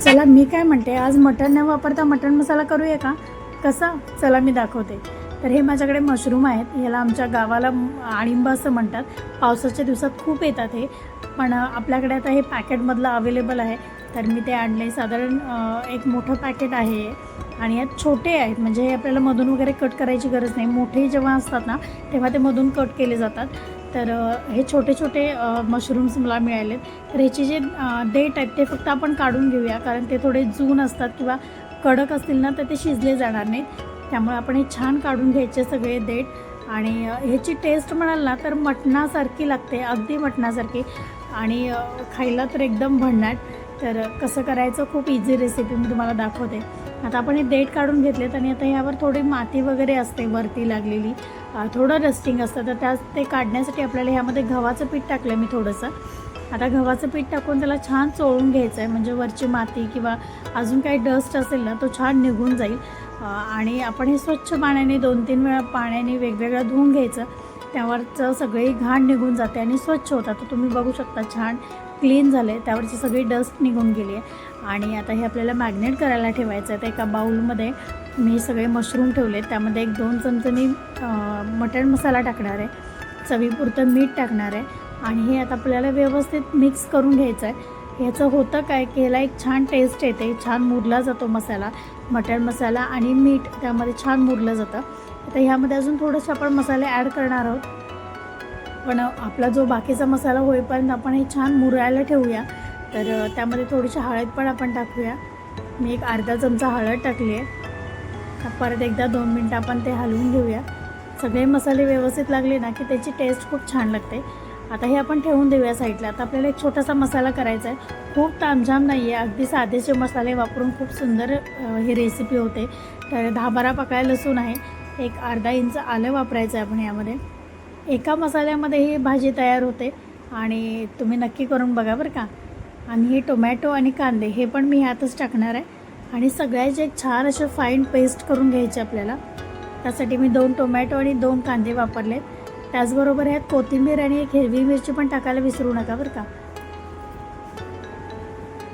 चला मी काय म्हणते आज मटण न वापरता मटण मसाला करूया का? कसा? चला मी दाखवते. तर हे माझ्याकडे मशरूम आहेत. ह्याला आमच्या गावाला आणिंबा असं म्हणतात. पावसाच्या दिवसात खूप येतात हे. पण आपल्याकडे आता हे पॅकेटमधलं अवेलेबल आहे. तर मी ते आणले. साधारण एक मोठं पॅकेट आहे आणि यात छोटे आहेत. म्हणजे हे आपल्याला मधून वगैरे कट करायची गरज नाही. मोठे जेव्हा असतात ना तेव्हा ते मधून कट केले जातात. तर हे छोटे छोटे मशरूम्स मला मिळालेत. तर ह्याचे जे डेट आहेत ते फक्त आपण काढून घेऊया कारण ते थोडे जून असतात किंवा कडक असतील ना तर ते शिजले जाणार नाहीत. त्यामुळे आपण हे छान काढून घ्यायचे सगळे देठ आणि ह्याची टेस्ट म्हणाल ना तर मटणासारखी लागते अगदी मटणासारखी. आणि खायला तर एकदम भन्नाट. तर कसं करायचं खूप इझी रेसिपी मी तुम्हाला दाखवते. आता आपण हे देठ काढून घेतलेत आणि आता यावर थोडी माती वगैरे असते वरती लागलेली. थोडं रस्टिंग असतं. तर त्या ते काढण्यासाठी आपल्याला ह्यामध्ये गव्हाचं पीठ टाकलं मी थोडंसं. आता गव्हाचं पीठ टाकून त्याला छान चोळून घ्यायचं आहे म्हणजे वरची माती किंवा अजून काही डस्ट असेल ना तो छान निघून जाईल. आणि आपण हे स्वच्छ पाण्याने दोन तीन वेळा पाण्याने वेगवेगळं धुवून घ्यायचं. त्यावरचं सगळी घाण निघून जाते आणि स्वच्छ होतात. तर तुम्ही बघू शकता छान क्लीन झालं आहे त्यावरची सगळी डस्ट निघून गेली आहे. आणि आता हे आपल्याला मॅग्नेट करायला ठेवायचं आहे तर एका बाऊलमध्ये मी सगळे मशरूम ठेवले त्यामध्ये एक दोन चमचे मी मटण मसाला टाकणार आहे. चवीपुरतं मीठ टाकणार आहे. आणि हे आता आपल्याला व्यवस्थित मिक्स करून घ्यायचं आहे ह्याचं होतं काय की ह्याला एक छान टेस्ट येते. छान मुरला जातो मसाला. मटण मसाला आणि मीठ त्यामध्ये छान मुरलं जातं. आता ह्यामध्ये अजून थोडेसे आपण मसाले ॲड करणार आहोत. पण आपला जो बाकीचा मसाला होईपर्यंत आपण हे छान मुरायला ठेवूया. तर त्यामध्ये थोडीशी हळद पण आपण टाकूया. मी एक अर्धा चमचा हळद टाकली आहे. परत एकदा दोन मिनटं आपण ते हलवून घेऊया. सगळे मसाले व्यवस्थित लागले ना की त्याची टेस्ट खूप छान लागते. आता हे आपण ठेवून देऊया साईडला आता आपल्याला एक छोटासा मसाला करायचा आहे. खूप तामझाम नाही आहे अगदी साधेचे मसाले वापरून खूप सुंदर ही रेसिपी होते. तर दहा बारा पाकळ्या लसूण आहे. एक अर्धा इंच आलं वापरायचं आहे आपण यामध्ये. एका मसाल्यामध्ये ही भाजी तयार होते आणि तुम्ही नक्की करून बघा बरं का. आणि हे टोमॅटो आणि कांदे हे पण मी ह्यातच टाकणार आहे. आणि सगळ्याचे एक छान असे फाईन पेस्ट करून घ्यायचे आपल्याला त्यासाठी मी दोन टोमॅटो आणि दोन कांदे वापरले. त्याचबरोबर ह्यात कोथिंबीर आणि एक हिरवी मिरची पण टाकायला विसरू नका बरं का.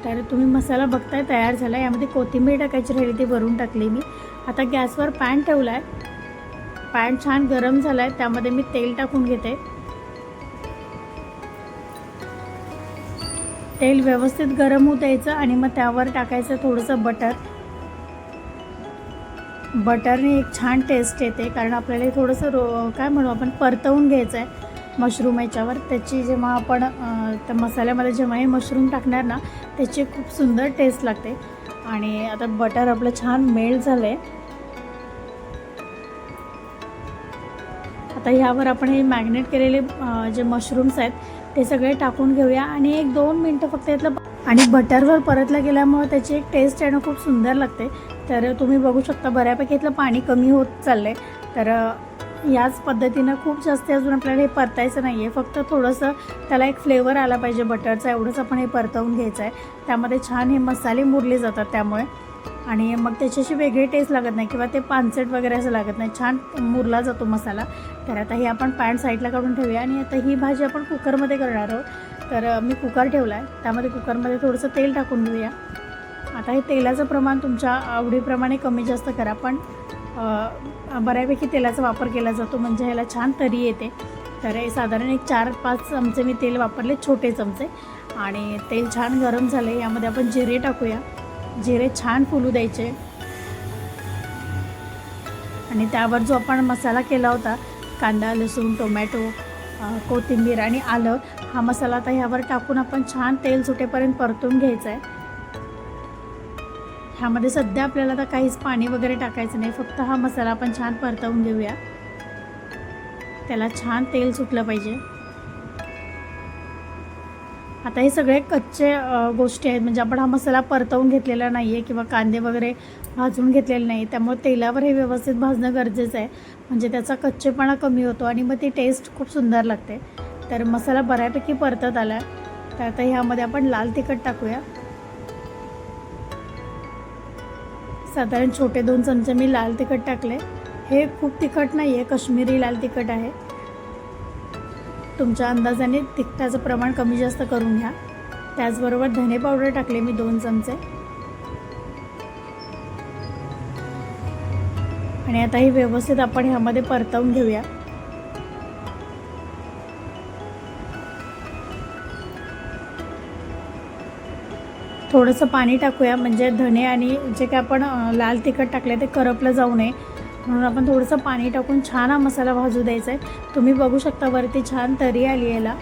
तर तुम्ही मसाला बघताय तयार झाला यामध्ये कोथिंबीर टाकायची राहिली ती भरून टाकली मी. आता गॅसवर पॅन ठेवला आहे पॅन छान गरम झाला आहे त्यामध्ये मी तेल टाकून घेते. तेल व्यवस्थित गरम होत द्यायचं आणि मग त्यावर टाकायचं थोडंसं बटर. बटरने एक छान टेस्ट येते कारण आपल्याला थोडंसं रो काय म्हणू आपण परतवून घ्यायचं आहे मशरूम याच्यावर. त्याची जेव्हा आपण त्या मसाल्यामध्ये जेव्हा हे मशरूम टाकणार ना त्याची खूप सुंदर टेस्ट लागते. आणि आता बटर आपलं छान मेल्ट झालं आहे आता ह्यावर आपण हे मॅग्नेट केलेले जे मशरूम्स आहेत ते सगळे टाकून घेऊया. आणि एक दोन मिनटं फक्त यातलं आणि बटरवर परतलं गेल्यामुळं त्याची एक टेस्ट आहे ना खूप सुंदर लागते. तर तुम्ही बघू शकता बऱ्यापैकी यातलं पाणी कमी होत चाललं आहे तर याच पद्धतीनं खूप जास्त अजून आपल्याला हे परतायचं नाही आहे फक्त थोडंसं त्याला एक फ्लेवर आला पाहिजे बटरचा एवढंच आपण हे परतवून घ्यायचं आहे त्यामध्ये छान हे मसाले मुरले जातात त्यामुळे. आणि मग त्याच्याशी वेगळी टेस्ट लागत नाही किंवा ते पानसेट वगैरे असं लागत नाही. छान मुरला जातो मसाला. तर आता हे आपण पॅन साईडला काढून ठेवूया आणि आता ही भाजी आपण कुकरमध्ये करणार आहोत. तर मी कुकर ठेवला आहे त्यामध्ये कुकरमध्ये थोडंसं तेल टाकून घेऊया. आता हे तेलाचं प्रमाण तुमच्या आवडीप्रमाणे कमी जास्त करा पण बऱ्यापैकी तेलाचा वापर केला जातो म्हणजे ह्याला छान तरी येते. तर हे साधारण एक चार पाच चमचे मी तेल वापरले छोटे चमचे. आणि तेल छान गरम झाले यामध्ये आपण जिरे टाकूया. जिरे छान फुलू द्यायचे. आणि त्यावर जो आपण मसाला केला होता कांदा लसूण टोमॅटो कोथिंबीर आणि आलं हा मसाला आता ह्यावर टाकून आपण छान तेल सुटेपर्यंत परतून घ्यायचा आहे ह्यामध्ये सध्या आपल्याला आता काहीच पाणी वगैरे टाकायचं नाही फक्त हा मसाला आपण छान परतवून घेऊया. त्याला छान तेल सुटलं पाहिजे. आता हे सगळे कच्चे गोष्टी आहेत. म्हणजे आपण हा मसाला परतवून घेतलेला नाही आहे किंवा कांदे वगैरे भाजून घेतलेले नाही त्यामुळे तेलावर हे व्यवस्थित भाजणं गरजेचं आहे. म्हणजे त्याचा कच्चेपणा कमी होतो आणि मग ती टेस्ट खूप सुंदर लागते. तर मसाला बऱ्यापैकी परतत आला. आहे तर आता ह्यामध्ये आपण लाल तिखट टाकूया. साधारण छोटे दोन चमचे मी लाल तिखट टाकले. हे खूप तिखट नाही आहे कश्मीरी लाल तिखट आहे. तुमच्या अंदाजाने तिखटाचं प्रमाण कमी जास्त करून घ्या. त्याचबरोबर धने पावडर टाकले मी दोन चमचे. आणि आता हे व्यवस्थित आपण ह्यामध्ये परतवून घेऊया. थोडंसं पाणी टाकूया म्हणजे धने आणि जे काय आपण लाल तिखट टाकले ते करपलं जाऊ नये. म्हणून आपण थोडंसं पाणी टाकून छान हा मसाला भाजू द्यायचा आहे. तुम्ही बघू शकता वरती छान तरी आली याला.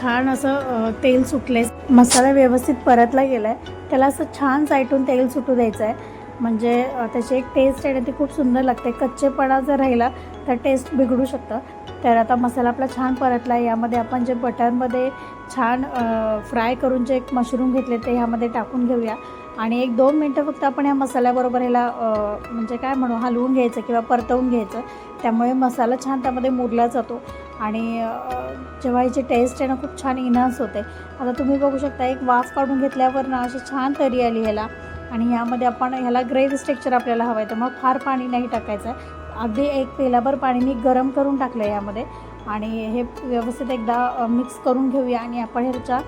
छान असं तेल सुटले मसाला व्यवस्थित परतला गेला आहे त्याला असं छान साईटून तेल सुटू द्यायचं आहे. म्हणजे त्याची एक टेस्ट आहे ना ती खूप सुंदर लागते. कच्चेपणा जर राहिला तर टेस्ट बिघडू शकतं. तर आता मसाला आपला छान परतला आहे. यामध्ये आपण जे बटरमध्ये छान फ्राय करून जे एक मशरूम घेतले ते ह्यामध्ये टाकून घेऊया. आणि एक दोन मिनटं फक्त आपण ह्या मसाल्याबरोबर ह्याला म्हणजे काय म्हणू हलवून घ्यायचं किंवा परतवून घ्यायचं. त्यामुळे मसाला छान त्यामध्ये मुरला जातो आणि जेव्हा ह्याची टेस्ट आहे ना खूप छान इन्हान्स होते. आता तुम्ही बघू शकता एक वाफ काढून घेतल्यावर ना अशी छान तरी आली ह्याला. आणि ह्यामध्ये आपण ह्याला ग्रेव्ही स्ट्रक्चर आपल्याला हवं आहे त्यामुळे फार पाणी नाही टाकायचं. आहे अगदी एक पेलाभर पाणी मी गरम करून टाकलं आहे यामध्ये आणि हे व्यवस्थित एकदा मिक्स करून घेऊया आणि आपण ह्याच्या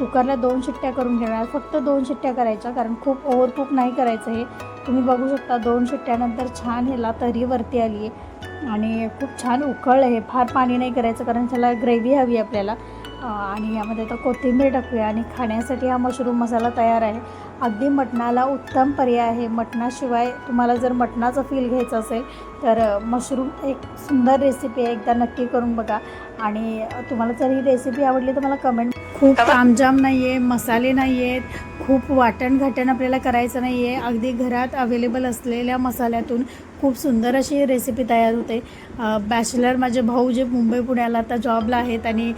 कुकरला दोन शिट्ट्या करून घेणार फक्त दोन शिट्ट्या करायच्या कारण खूप ओव्हर कुक नाही करायचं हे. तुम्ही बघू शकता दोन शिट्ट्यानंतर छान ह्याला तरी वरती आली आहे आणि खूप छान उकळलं हे. फार पाणी नाही करायचं कारण त्याला ग्रेव्ही हवी आहे आपल्याला. आणि यामध्ये तर कोथिंबीर टाकूया आणि खाण्यासाठी हा मशरूम मसाला तयार आहे. अगदी मटणाला उत्तम पर्याय आहे. मटणाशिवाय तुम्हाला जर मटणाचा फील घ्यायचं असेल तर मशरूम एक सुंदर रेसिपी आहे. एकदा नक्की करून बघा. आणि तुम्हाला जर ही रेसिपी आवडली तर मला कमेंट खूप तामजाम नाही आहे मसाले नाही आहेत खूप वाटण घाटण आपल्याला करायचं नाही आहे अगदी घरात अवेलेबल असलेल्या मसाल्यातून खूप सुंदर अशी रेसिपी तयार होते. बॅचलर माझे भाऊ जे मुंबई पुण्याला आता जॉबला आहेत आणि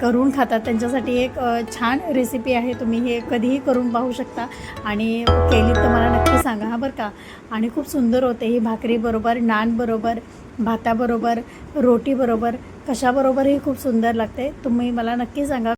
करून खातात त्यांच्यासाठी एक छान रेसिपी आहे. तुम्ही हे कधीही करून पाहू शकता. आणि केली तर मला नक्की सांगा हा बरं का? आणि खूप सुंदर होते. ही भाकरीबरोबर नानबरोबर भाताबरोबर रोटीबरोबर कशाबरोबरही खूप सुंदर लागते. तुम्ही मला नक्की सांगा.